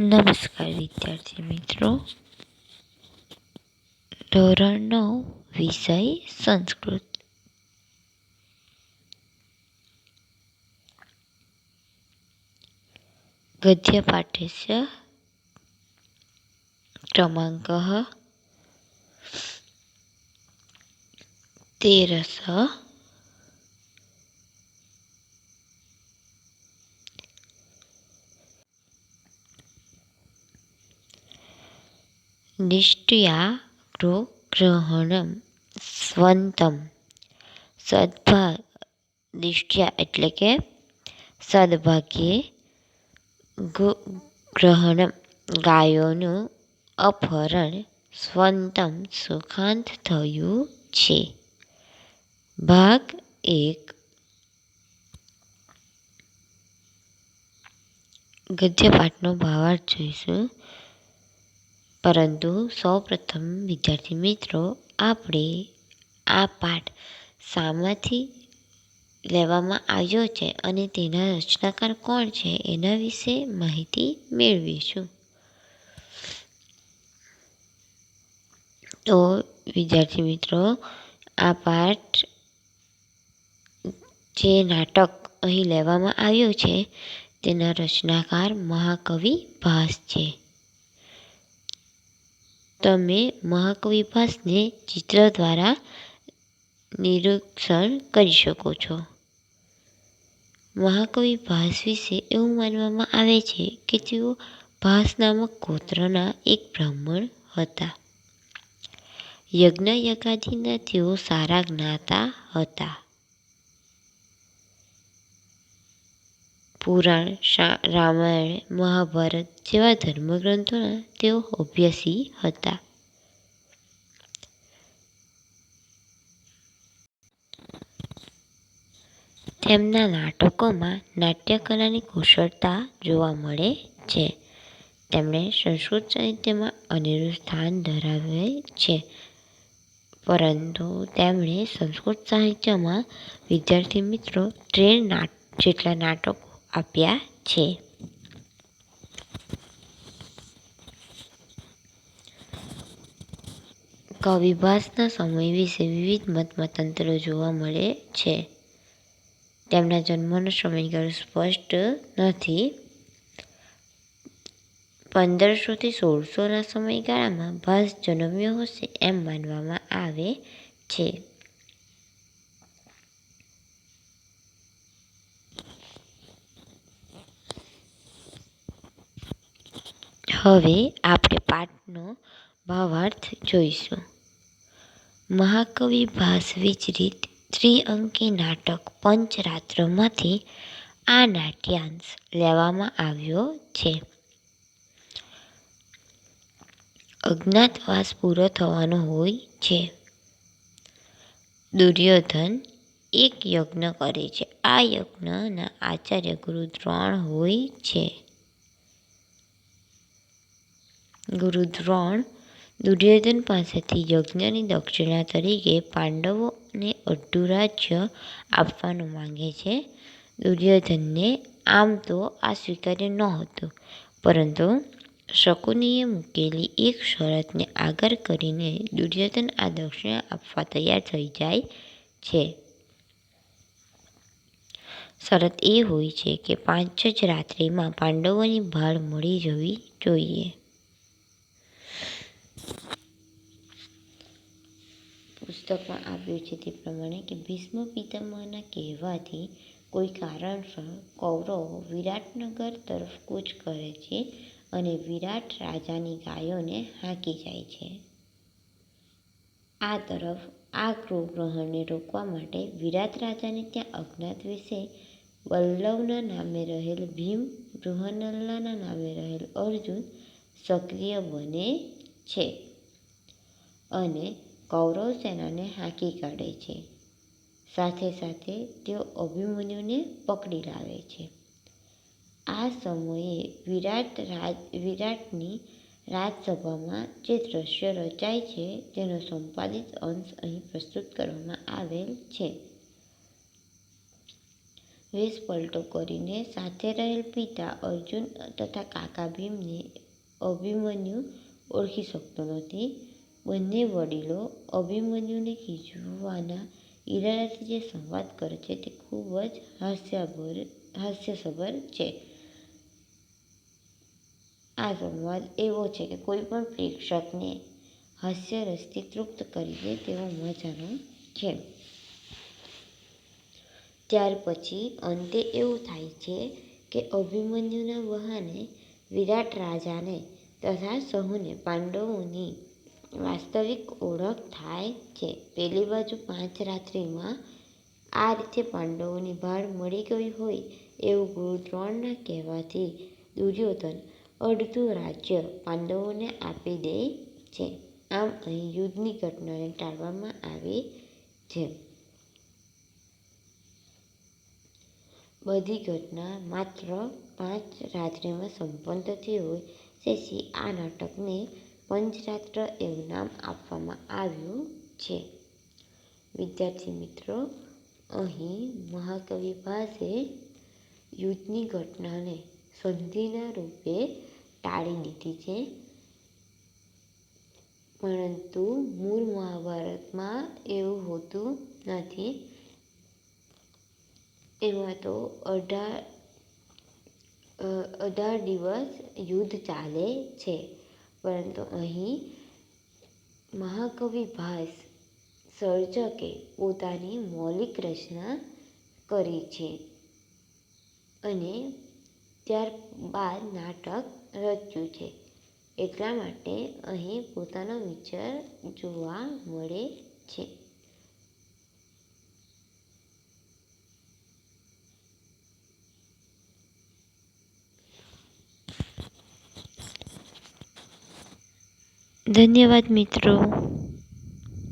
નમસ્કાર વિદ્યાર્થી મિત્રો. ધોરણ નવ વિષય સંસ્કૃત. ગદ્ય પાઠ્યસ્ય क्रमांक तेरस નિષ્ઠયા ગૃહગ્રહણમ સ્વંતમ. સદભાગ, નિષ્ઠ્યા એટલે કે સદભાગ્યે ગ્રહણમ ગાયોનું અપહરણ સ્વંતમ સુખાંત થયું છે. ભાગ એક. ગદ્યપાઠનો ભાવાર્થ જોઈશું. પરંતુ સૌપ્રથમ, વિદ્યાર્થી મિત્રો, આપણે આ પાઠ શામાંથી લેવામાં આવ્યો છે અને તેના રચનાકાર કોણ છે એના વિશે માહિતી મેળવીશું. તો, વિદ્યાર્થી મિત્રો, આ પાઠ જે નાટક અહીં લેવામાં આવ્યું છે, તેના રચનાકાર મહાકવિ ભાસ છે. તમે મહાકવિભાસને ચિત્ર દ્વારા નિરીક્ષણ કરી શકો છો. મહાકવિ ભાસ વિશે એવું માનવામાં આવે છે કે તેઓ ભાસ નામક ગોત્રના એક બ્રાહ્મણ હતા. યજ્ઞ યગાદિના તેઓ સારા જ્ઞાતા હતા. પુરાણ રામાયણ, મહાભારત જેવા ધર્મગ્રંથોના તેઓ અભ્યાસી હતા. તેમના નાટકોમાં નાટ્યકલાની કુશળતા જોવા મળે છે. તેમણે સંસ્કૃત સાહિત્યમાં અનેરું સ્થાન ધરાવે છે. પરંતુ તેમણે સંસ્કૃત સાહિત્યમાં વિદ્યાર્થી મિત્રો ત્રણ નાટ, જેટલા નાટકો આપ્યા છે. કવિભાસના સમય વિશે વિવિધ મતમતંત્રો જોવા મળે છે. તેમના જન્મનો સમયગાળો સ્પષ્ટ નથી. પંદરસોથી સોળસોના સમયગાળામાં ભાસ જન્મ્યો હશે એમ માનવામાં આવે છે. હવે આપણે પાઠનો ભાવાર્થ જોઈશું. મહાકવિ ભાસ વિચરિત ત્રિઅંકી નાટક પંચરાત્રમાંથી આ નાટ્યાંશ લેવામાં આવ્યો છે. અજ્ઞાતવાસ પૂરો થવાનો હોય છે. દુર્યોધન એક યજ્ઞ કરે છે. આ યજ્ઞના આચાર્ય ગુરુ દ્રોણ હોય છે. ગુરુ દ્રોણ દુર્યોધન પાસેથી યજ્ઞની દક્ષિણા તરીકે પાંડવોને અડધું રાજ્ય આપવાનું માંગે છે. દુર્યોધનને આમ તો આ સ્વીકાર્ય નહોતું, પરંતુ શકુનીએ મૂકેલી એક શરતને આગળ કરીને દુર્યોધન આ દક્ષિણા આપવા તૈયાર થઈ જાય છે. શરત એ હોય છે કે પાંચ જ રાત્રિમાં પાંડવોની ભાળ મળી જવી જોઈએ. પુસ્તકમાં આવ્યું છે તે પ્રમાણે કે ભીષ્મ પિતામહના કહેવાથી કોઈ કારણસર કૌરવો વિરાટનગર તરફ કૂચ કરે છે અને વિરાટ રાજાની ગાયોને હાંકી જાય છે. આ તરફ આ ગૃહગ્રહણને રોકવા માટે વિરાટ રાજાને ત્યાં અજ્ઞાત વિશે વલ્લવના નામે રહેલ ભીમ બૃહનલ્લાના નામે રહેલ અર્જુન સક્રિય બને છે અને કૌરવ સેનાને હાંકી કાઢે છે. સાથે સાથે તેઓ અભિમન્યુને પકડી લાવે છે. આ સમયે વિરાટ રાજ, વિરાટની રાજસભામાં જે દ્રશ્ય રચાય છે તેનો સંપાદિત અંશ અહીં પ્રસ્તુત કરવામાં આવેલ છે. વેશ પલટો કરીને સાથે રહેલ પિતા અર્જુન તથા કાકા ભીમને અભિમન્યુ ઓળખી શકતો નથી. બંને વડીલો અભિમન્યુને ખીજવાના ઈરાદાથી જે સંવાદ કરે છે તે ખૂબ જ હાસ્યભર, હાસ્યસભર છે. આ સંવાદ એવો છે કે કોઈ પણ પ્રેક્ષકને હાસ્યરસથી તૃપ્ત કરી દે તેવો મજાનો છે. ત્યાર પછી અંતે એવું થાય છે કે અભિમન્યુના બહાને વિરાટ રાજાને તથા સહુને પાંડવોની વાસ્તવિક ઓળખ થાય છે. પેલી બાજુ પાંચ રાત્રિમાં આ રીતે પાંડવોની ભાળ મળી ગઈ હોય એવું ગુરુ દ્રોણના કહેવાથી દુર્યોધન અડધું રાજ્ય પાંડવોને આપી દે છે. આમ અહીં યુદ્ધની ઘટનાને ટાળવામાં આવે છે. બધી ઘટના માત્ર પાંચ રાત્રિમાં સંપન્ન થતી હોય તેથી આ નાટકને પંચરાત્ર એવું નામ આપવામાં આવ્યું છે. વિદ્યાર્થી મિત્રો, અહીં મહાકવિ પાસે યુદ્ધની ઘટનાને સંધિના રૂપે ટાળી દીધી છે. પરંતુ મૂળ મહાભારતમાં એવું હોતું નથી. એમાં તો અઢાર દિવસ યુદ્ધ ચાલે છે. પરંતુ અહીં મહાકવિ ભાસ સર્જકે પોતાની મૌલિક રચના કરી છે અને ત્યારબાદ નાટક રચ્યું છે એટલા માટે અહીં પોતાનો વિચાર જોવા મળે છે. ધન્યવાદ મિત્રો